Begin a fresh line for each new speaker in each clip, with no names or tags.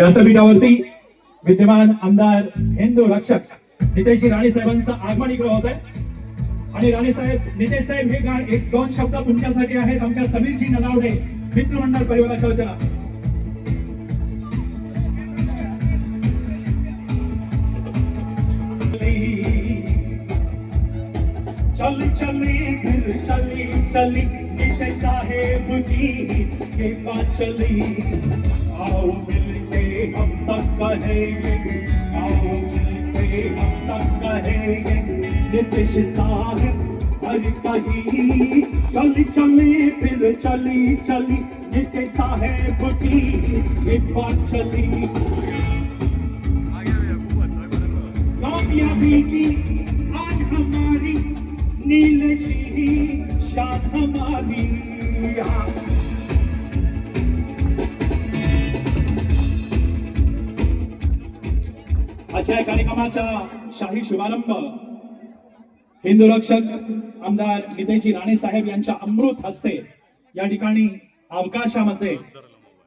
व्यासपीठावरती विद्यमान आमदार हिंदू रक्षक नितेशजी राणे साहेबांचं आगमन इकडे होत आहे आणि राणे साहेब नितेश साहेब हे गाण एक दोन शब्द तुमच्यासाठी आहेत. आमच्या समीरजी नलावडे मित्रमंडळ परिवाराच्या वतीनं. चल चली फिर चली चली नितेश साहेब की ये बात चली आओ मिल हम सब कहेंगे आओ मिलके हम सब कहेंगे नितिश साहब हर कहीं चली चली फिर चली चली नितिश साहेब की ये बात चली कामयाबी की आज हमारी नीलशी शान हमारी अशा शाही शुभारंभ. हिंदुरक्षक आमदार नितेशजी राणे साहेब यांच्या अमृत हस्ते या ठिकाणी अवकाशामध्ये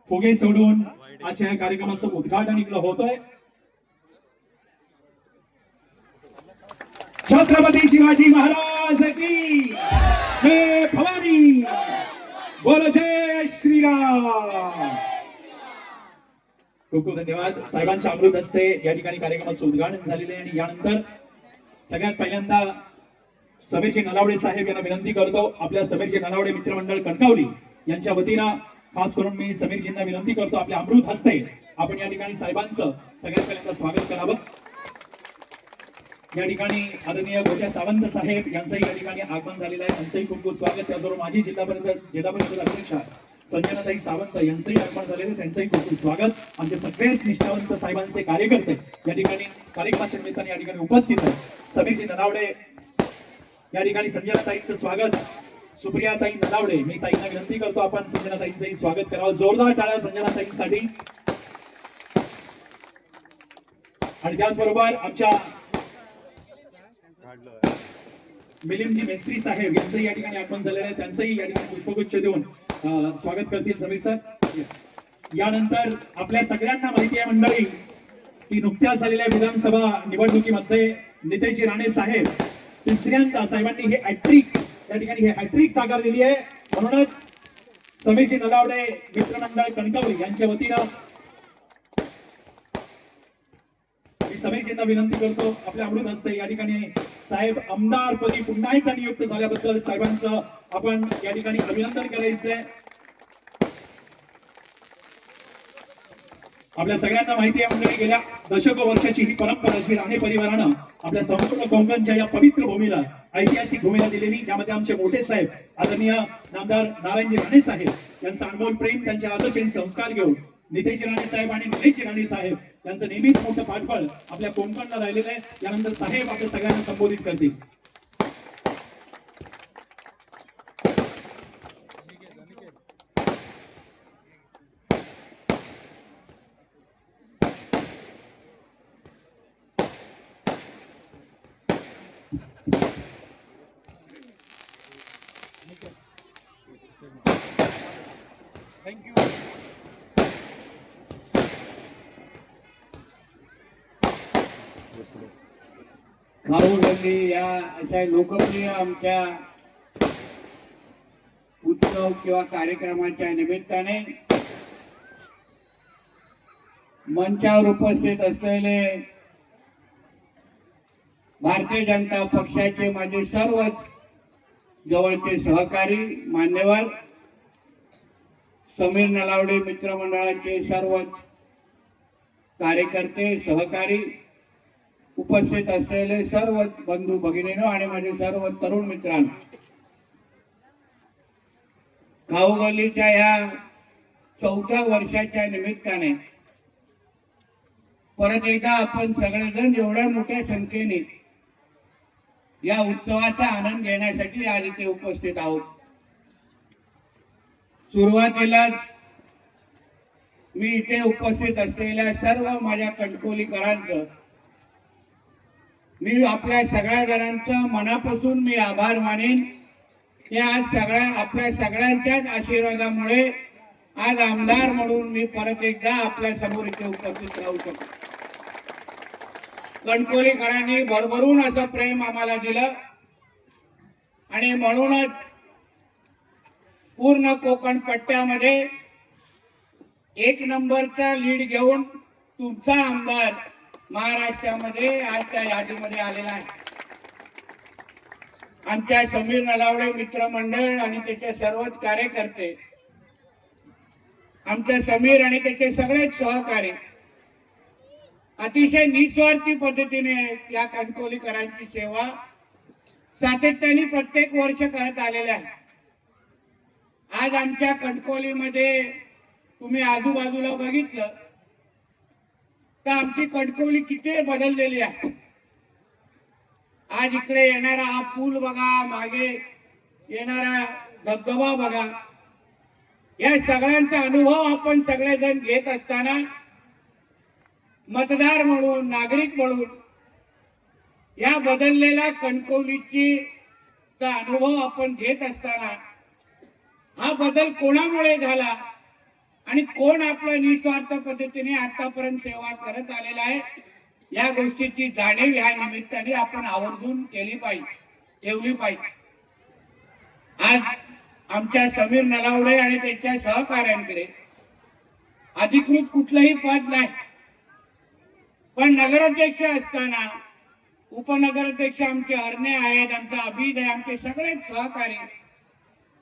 फुगे सोडून आजच्या या कार्यक्रमाचं उद्घाटन इकडं होतंय. छत्रपती शिवाजी महाराज की जय भवानी. बोलो जय श्रीराम. खूप खूप धन्यवाद. साहेबांच्या अमृत असते या ठिकाणी कार्यक्रमाचं उद्घाटन झालेलं आहे आणि यानंतर सगळ्यात पहिल्यांदा समीरजी नलावडे साहेब यांना विनंती करतो आपल्या समीरजी नलावडे मित्रमंडळ कणकावली यांच्या वतीनं खास करून मी समीरजींना विनंती करतो आपल्या अमृत हस्ते आपण या ठिकाणी साहेबांचं सगळ्यात पहिल्यांदा स्वागत करावं. या ठिकाणी आदरणीय गोट्या सावंत साहेब यांचंही या ठिकाणी आगमन झालेलं आहे. त्यांचंही खूप खूप स्वागत. त्याचबरोबर माझी जिल्हा परिषद जिल्हा परिषद अध्यक्षा संजनाताई सावंत यांचंही आगमन झालेलं त्यांचंही खूप खूप स्वागत. आमचे सगळेच निष्ठावंत साहेबांचे कार्यकर्ते या ठिकाणी कार्यक्रमाच्या निमित्ताने या ठिकाणी उपस्थित आहेत. समीरजी ननावडे या ठिकाणी संजनाताईंचं स्वागत. सुप्रियाताई ननावडे मी ताईंना विनंती करतो आपण संजनाताईंचंही स्वागत करावं. जोरदार टाळ्या संजनाताईंसाठी. आणि त्याचबरोबर आमच्या मिलिंदी मेस्त्री साहेब यांचंही या ठिकाणी आगमन झालेलं आहे. त्यांचंही या ठिकाणी पुष्पगुच्छ देऊन स्वागत करतील समीर सर. यानंतर आपल्या सगळ्यांना माहिती आहे मंडळी की नुकत्याच झालेल्या विधानसभा निवडणुकीमध्ये नितेजी राणे साहेब तिसऱ्यांदा साहेबांनी हे हॅट्रिक या ठिकाणी हे हॅट्रिक साकार दिली आहे. म्हणूनच समीरजी नलावडे मित्रमंडळ कणकवली यांच्या वतीनं मी विनंती करतो. आपल्या अमृत हस्ते या ठिकाणी साहेब आमदारपदी पुन्हा एकदा नियुक्त झाल्याबद्दल साहेबांचं आपण या ठिकाणी अभिनंदन करायचंय. आपल्या सगळ्यांना माहिती आहे मंडळी गेल्या दशक वर्षाची ही परंपरा श्री राणे परिवारानं आपल्या संपूर्ण कोंकणच्या या पवित्र भूमीला ऐतिहासिक भूमीला दिलेली ज्यामध्ये आमचे मोठे साहेब आदरणीय नामदार नारायणजी राणे साहेब यांचा अनमोल प्रेम त्यांच्या आदर्श आणि संस्कार घेऊन नितेशजी राणे साहेब आणि निलेशजी राणे साहेब त्यांचं नेहमीच मोठं पाठबळ आपल्या कोंकणला राहिलेलं आहे. त्यानंतर साहेब आपल्या सगळ्यांना संबोधित करतील.
भाऊ गल्ली या अशा लोकप्रिय आमच्या उत्सव किंवा कार्यक्रमाच्या निमित्ताने मंचावर उपस्थित असलेले भारतीय जनता पक्षाचे माझे सर्व जवळचे सहकारी मान्यवर समीर नलावडे मित्रमंडळाचे सर्व कार्यकर्ते सहकारी उपस्थित असलेले सर्व बंधू भगिनीनो आणि माझे सर्व तरुण मित्रांनो खाऊगल्लीच्या या चौथ्या वर्षाच्या निमित्ताने परत एकदा आपण सगळेजण एवढ्या मोठ्या संख्येने या उत्सवाचा आनंद घेण्यासाठी आज इथे उपस्थित आहोत. सुरुवातीला मी इथे उपस्थित असलेल्या सर्व माझ्या कणकोलीकरांचं मी आपल्या सगळ्या जणांचं मनापासून मी आभार मानेन की आज सगळ्या आपल्या सगळ्यांच्याच आशीर्वादामुळे आज आमदार म्हणून मी परत एकदा आपल्यासमोर इथे उपस्थित राहू शकतो. कणकोलीकरांनी भरभरून असं प्रेम आम्हाला दिलं आणि म्हणूनच पूर्ण कोकण पट्ट्यामध्ये एक नंबरचा लीड घेऊन तुमचा आमदार महाराष्ट्रामध्ये आज त्या यादीमध्ये आलेला आहे. आमच्या समीर नलावडे मित्रमंडळ आणि त्याचे सर्वच कार्यकर्ते आमच्या समीर आणि त्याचे सगळेच सहकारी अतिशय निस्वार्थी पद्धतीने या कणकोलीकरांची सेवा सातत्याने प्रत्येक वर्ष करत आलेले आहे. आज आमच्या कणकोलीमध्ये तुम्ही आजूबाजूला बघितलं तर आमची कणकवली किती बदललेली आहे? आज इकडे येणारा हा पूल बघा मागे येणारा धबधबा बघा. या सगळ्यांचा अनुभव आपण सगळेजण घेत असताना मतदार म्हणून नागरिक म्हणून या बदललेल्या कणकवलीची चा अनुभव आपण घेत असताना हा बदल कोणामुळे झाला? आणि कोण आपला निस्वार्थ पद्धतीने आतापर्यंत सेवा करत आलेला आहे या गोष्टीची जाणीव या निमित्ताने आपण आवर्जून केली पाहिजे ठेवली पाहिजे. आज आमच्या समीर नलावडे आणि त्यांच्या सहकाऱ्यांकडे अधिकृत कुठलंही पद नाही. पण नगराध्यक्ष असताना उपनगराध्यक्ष आमचे अर्णे आहेत आमचा अभिद आहे आमचे सगळे सहकारी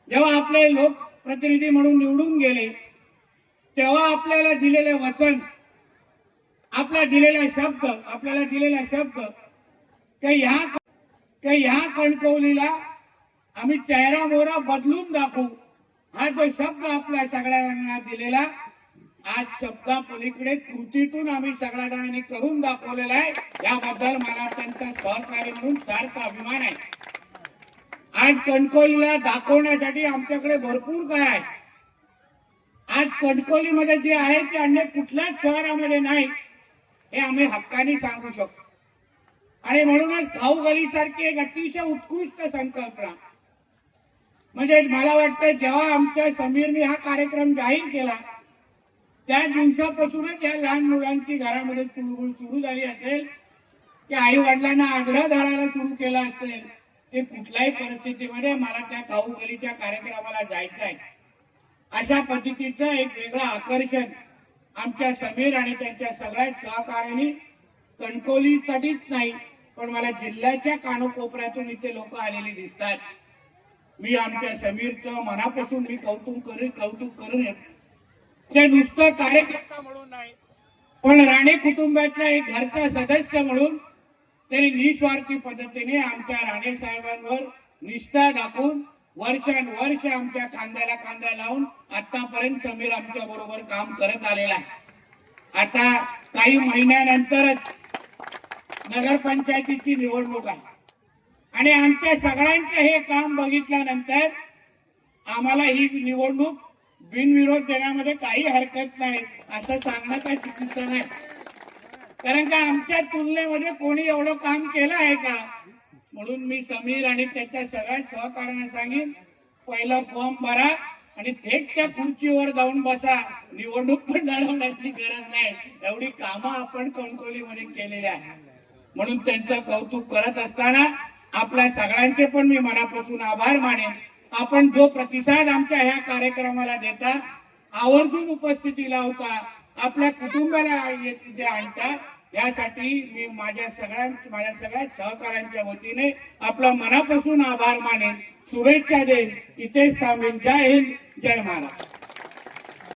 जेव्हा आपले लोकप्रतिनिधी म्हणून निवडून गेले तेव्हा आपल्याला दिलेले वचन आपला दिलेला शब्द आपल्याला दिलेला शब्द की ह्या ह्या कणकवलीला आम्ही चेहरा मोहरा बदलून दाखवू. हा जो शब्द आपल्या सगळ्यांना दिलेला आज शब्दा पलीकडे कृतीतून आम्ही सगळ्या जणांनी करून दाखवलेला आहे. याबद्दल मला त्यांचा सहकारी म्हणून सार्थ अभिमान आहे. आज कणकोलीला दाखवण्यासाठी आमच्याकडे भरपूर काय आहे. कणकोलीमध्ये जे आहे ते अन्य कुठल्याच शहरामध्ये नाही हे आम्ही हक्काने सांगू शकतो. आणि म्हणूनच खाऊ गलीसारखी एक अतिशय उत्कृष्ट संकल्पना. म्हणजे मला वाटतं जेव्हा आमच्या समीरने हा कार्यक्रम जाहीर केला त्या दिवसापासूनच या लहान मुलांची घरामध्ये चुळबुळ सुरू झाली असेल की आई वडिलांना आग्रह धरायला सुरू केला असेल ते कुठल्याही परिस्थितीमध्ये मला त्या खाऊगलीच्या कार्यक्रमाला जायचं आहे अशा पद्धतीचं एक वेगळं आकर्षण आमच्या समीर आणि त्यांच्या सगळ्याच सहकार्याने कणकोलीसाठीच नाही पण मला जिल्ह्याच्या कानोकोपऱ्यातून इथे लोक आलेली दिसतात. मी आमच्या समीरचं मनापासून मी कौतुक करेन कौतुक करून ते नुसतं कार्यकर्ता म्हणून नाही पण राणे कुटुंबाचा एक घरचा सदस्य म्हणून त्यांनी निस्वार्थी पद्धतीने आमच्या राणे साहेबांवर निष्ठा दाखवून वर्षानुवर्ष आमच्या खांद्याला खांदा लावून आतापर्यंत समीर आमच्या बरोबर काम करत आलेला आहे. आता काही महिन्यानंतरच नगरपंचायतीची निवडणूक आहे. आणि आमच्या सगळ्यांचं हे काम बघितल्यानंतर आम्हाला ही निवडणूक बिनविरोध देण्यामध्ये काही हरकत नाही असं सांगणं काय चुकीचं नाही. कारण का आमच्या तुलनेमध्ये कोणी एवढं काम केलं आहे का? म्हणून मी समीर आणि त्याच्या सगळ्या सहकार्यांना सांगेन पहिला फॉर्म भरा आणि थेट त्या खुर्चीवर जाऊन बसा. निवडणूक पण लढवण्याची गरज नाही. एवढी कामं आपण कणकोलीमध्ये केलेली आहे म्हणून त्यांचं कौतुक करत असताना आपल्या सगळ्यांचे पण मी मनापासून आभार मानेन. आपण जो प्रतिसाद आमच्या ह्या कार्यक्रमाला देता आवर्जून उपस्थिती लावता आपल्या कुटुंबाला इथे आणता यासाठी मी माझ्या सगळ्या माझ्या सगळ्या सहकाऱ्यांच्या वतीने आपला मनापासून आभार मानेन. शुभेच्छा देईन. इथेच थांबेन. जय हिंद. जय महाराष्ट्र.